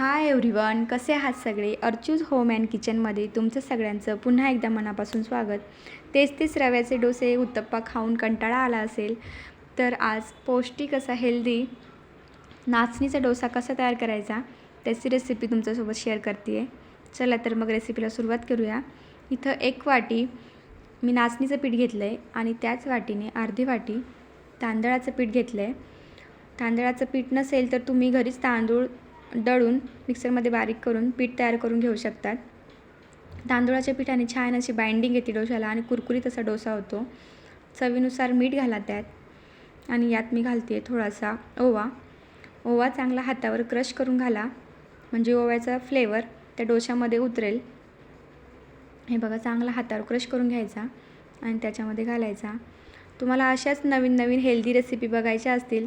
Hi everyone कसे आहात सगळे? अर्चूज होम अँड किचनमध्ये तुमचं सगळ्यांचं पुन्हा एकदा मनापासून स्वागत. तेच तेच रव्याचे डोसे उत्तप्पा खाऊन कंटाळा आला असेल तर आज पौष्टिक असा हेल्दी नाचणीचा डोसा कसा तयार करायचा त्याची रेसिपी तुमच्यासोबत शेअर करते आहे चला तर मग रेसिपीला सुरुवात करूया. इथं एक वाटी मी नाचणीचं पीठ घेतलं आहे आणि त्याच वाटीने अर्धी वाटी तांदळाचं पीठ घेतलं आहे तांदळाचं पीठ नसेल तर तुम्ही घरीच तांदूळ दळून मिक्सरमध्ये बारीक करून पीठ तयार करून घेऊ शकतात. तांदूळाच्या पिठाने छान अशी बाइंडिंग येते डोशाला आणि कुरकुरीत असा डोसा होतो. चवीनुसार मीठ घाला त्यात. आणि यात मी घालते आहे थोडासा ओवा. ओवा चांगला हातावर क्रश करून घाला. म्हणजे ओव्याचा फ्लेवर त्या डोशामध्ये उतरेल. हे बघा चांगला हातावर क्रश करून घ्यायचा आणि त्याच्यामध्ये घालायचा. तुम्हाला अशाच नवीन नवीन हेल्दी रेसिपी बघायच्या असतील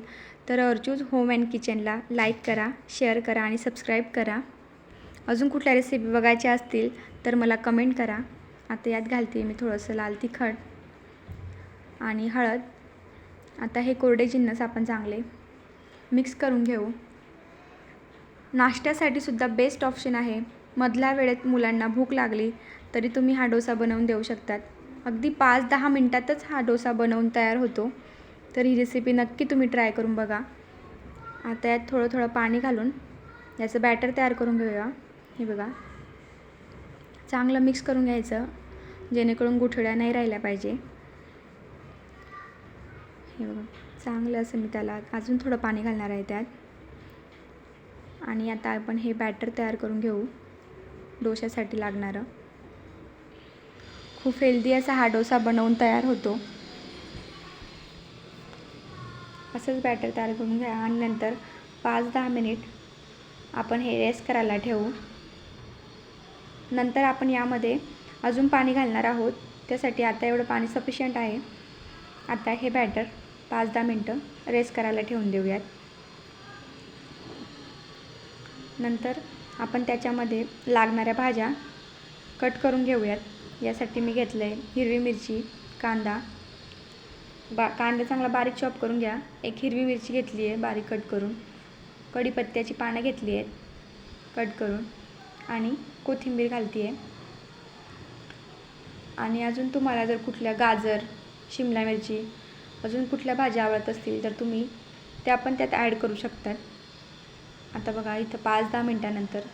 तर अर्जूज होम अँड किचनला लाईक करा शेअर करा आणि सबस्क्राईब करा. अजून कुठल्या रेसिपी बघायच्या असतील तर मला कमेंट करा. आता यात घालते मी थोडंसं लाल तिखट आणि हळद. आता हे कोरडे जिन्नस आपण चांगले मिक्स करून घेऊ. नाश्त्यासाठी सुद्धा बेस्ट ऑप्शन आहे. मधल्या वेळेत मुलांना भूक लागली तरी तुम्ही हा डोसा बनवून देऊ शकतात. अगदी पाच दहा मिनटातच हा डोसा बनवून तयार होतो. तर ही रेसिपी नक्की तुम्ही ट्राय करून बघा. आता यात थोडं थोडं पाणी घालून याचं बॅटर तयार करून घेऊया. हे बघा. चांगलं मिक्स करून घ्यायचं जेणेकरून गुठळ्या नाही राहिल्या पाहिजे. हे बघा. चांगलं असं मी त्याला अजून थोडं पाणी घालणार आहे त्यात. आणि आता आपण हे बॅटर तयार करून घेऊ. डोशासाठी लागणारं. खूप हेल्दी असा हा डोसा बनवून तयार होतो. असंच बॅटर तयार करून घ्या आणि नंतर पाच दहा मिनिट आपण हे रेस्ट करायला ठेवू. नंतर आपण यामध्ये अजून पाणी घालणार आहोत. त्यासाठी आता एवढं पाणी सफिशियंट आहे. आता हे बॅटर पाच दहा मिनटं रेस्ट करायला ठेवून देऊयात. नंतर आपण त्याच्यामध्ये लागणाऱ्या भाज्या कट करून घेऊयात. यासाठी मी घेतलं आहे हिरवी मिरची कांदा. बा कांदा चांगला बारीक चॉप करून घ्या. एक हिरवी मिरची घेतली आहे बारीक कट करून. कढीपत्त्याची पानं घेतली आहेत कट करून. आणि कोथिंबीर घालते आहे आणि अजून तुम्हाला जर कुठल्या गाजर शिमला मिरची अजून कुठल्या भाज्या आवडत असतील तर तुम्ही त्या पण त्यात ॲड करू शकतात. आता बघा इथं पाच दहा मिनटानंतर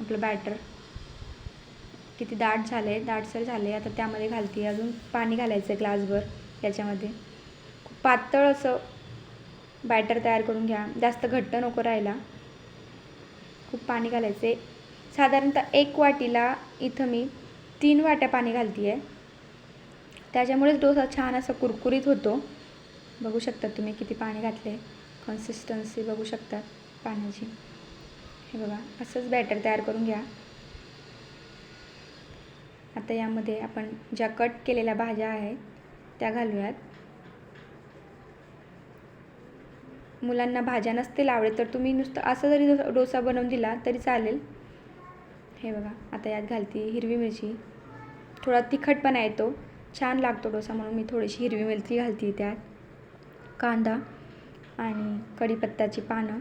आपलं बॅटर किती दाट झाले दाटसर झाले आता त्यामध्ये घालते अजून पाणी घालायचं आहे ग्लासभर याच्यामध्ये. खूप पातळ असं बॅटर तयार करून घ्या. जास्त घट्ट नको राहायला. खूप पाणी घालायचं आहे. साधारणतः एक वाटीला इथं मी तीन वाट्या पाणी घालते आहे. त्याच्यामुळेच डोसा छान असा कुरकुरीत होतो. बघू शकता तुम्ही किती पाणी घातले कन्सिस्टन्सी बघू शकतात पाण्याची. हे बघा असंच बॅटर तयार करून घ्या. आता यामध्ये आपण ज्या कट केलेल्या भाज्या आहेत त्या घालूयात. मुलांना भाज्या नसतील आवडत तर तुम्ही नुसतं असं जरी डोसा डोसा बनवून दिला तरी चालेल. हे बघा आता यात घालते हिरवी मिरची. थोडा तिखटपणा येतो छान लागतो डोसा म्हणून मी थोडीशी हिरवी मिरची घालते त्यात. कांदा आणि कढीपत्त्याची पानं.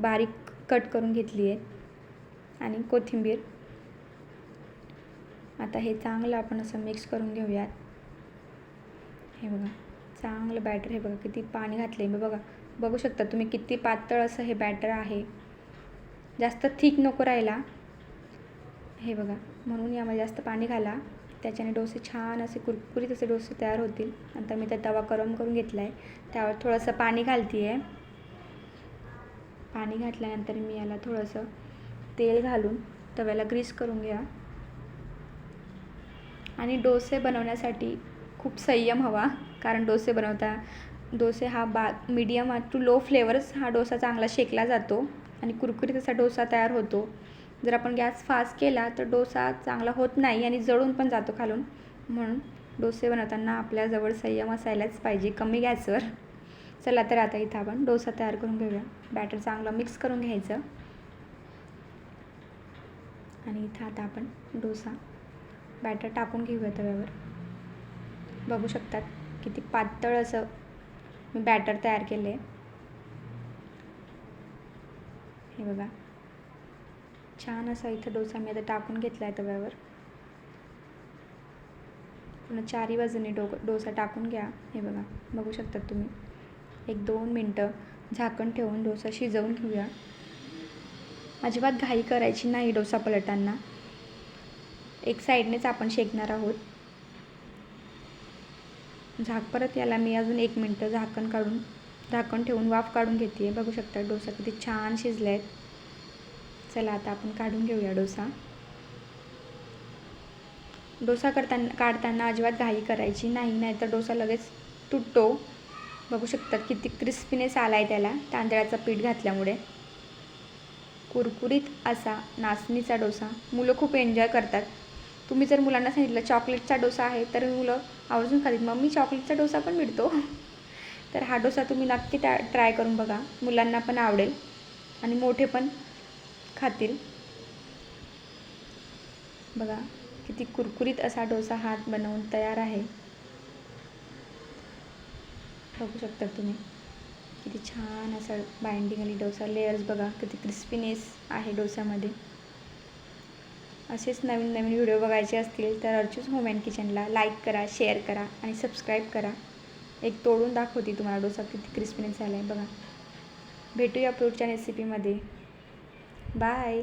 बारीक कट करून घेतली आहेत. आणि कोथिंबीर. आता हे चांगलं आपण असं मिक्स करून घेऊयात. हे बघा चांगलं बॅटर हे बघा किती पाणी घातलं आहे मी बघा बघू शकता तुम्ही किती पातळ असं हे बॅटर आहे. जास्त थिक नको राहिला हे बघा म्हणून यामध्ये जास्त पाणी घाला. त्याच्याने डोसे छान असे कुरकुरीत असे डोसे तयार होतील. नंतर मी त्या तवा गरम करून घेतला आहे त्यावर थोडंसं पाणी घालते आहे पाणी घातल्यानंतर मी याला थोडंसं तेल घालून तव्याला ग्रीस करून घ्या. आणि डोसे बनवण्यासाठी खूप संयम हवा कारण डोसे बनवता डोसे हा बा मीडियम टू लो फ्लेवर्स हा डोसा चांगला शेकला जातो आणि कुरकुरीत असा डोसा तयार होतो. जर आपण गॅस फास्ट केला तर डोसा चांगला होत नाही आणि जळून पण जातो खालून. म्हणून डोसे बनवताना आपल्याजवळ संयम असायलाच पाहिजे कमी गॅसवर. चला तर आता इथं आपण डोसा तयार करून घेऊया. बॅटर चांगलं मिक्स करून घ्यायचं. आणि इथं आता आपण डोसा बॅटर टाकून घेऊया तव्यावर. बघू शकतात किती पातळ असं मी बॅटर तयार केले हे बघा. छान असा इथं डोसा मी आता टाकून घेतला आहे तव्यावर. पुन्हा चारी बाजूने डो डोसा टाकून घ्या. हे बघा. बघू शकतात तुम्ही. एक दोन मिनटं झाकण ठेवून डोसा शिजवून घेऊया. अजिबात घाई करायची नाही डोसा पलटताना. एक साईडनेच आपण शेकणार आहोत. झाक परत याला मी अजून एक मिनटं झाकण काढून झाकण ठेवून वाफ काढून घेते बघू शकता डोसा किती छान शिजला आहेत चला आता आपण काढून घेऊया डोसा. डोसा करताना काढताना अजिबात घाई करायची नाही नाहीतर डोसा लगेच तुटतो. बघू शकतात किती क्रिस्पीनेस आला आहे त्याला तांदळाचं पीठ घातल्यामुळे. कुरकुरीत असा नाचणीचा डोसा. मुलं खूप एन्जॉय करतात. तुम्ही जर मुलांना सांगितलं चॉकलेटचा डोसा आहे तर मुलं आवर्जून खातील मम्मी चॉकलेटचा डोसा पण मिळतो. तर हा डोसा तुम्ही नक्की त्या ट्राय करून बघा. मुलांना पण आवडेल आणि मोठे पण खातील. बघा किती कुरकुरीत असा डोसा हात बनवून तयार आहे. बघू शकता तुम्ही. किती छान असा बाइंडिंग आणि डोसा लेयर्स बघा. किती क्रिस्पीनेस आहे डोसामध्ये असेच नवीन नवीन व्हिडिओ बघायचे असतील तर अर्चूज होम अँड किचनला लाईक करा शेअर करा आणि सबस्क्राईब करा. एक तोडून दाखवते तुम्हाला डोसा किती क्रिस्पीने झाला आहे बघा. भेटूया पुढच्या रेसिपीमध्ये बाय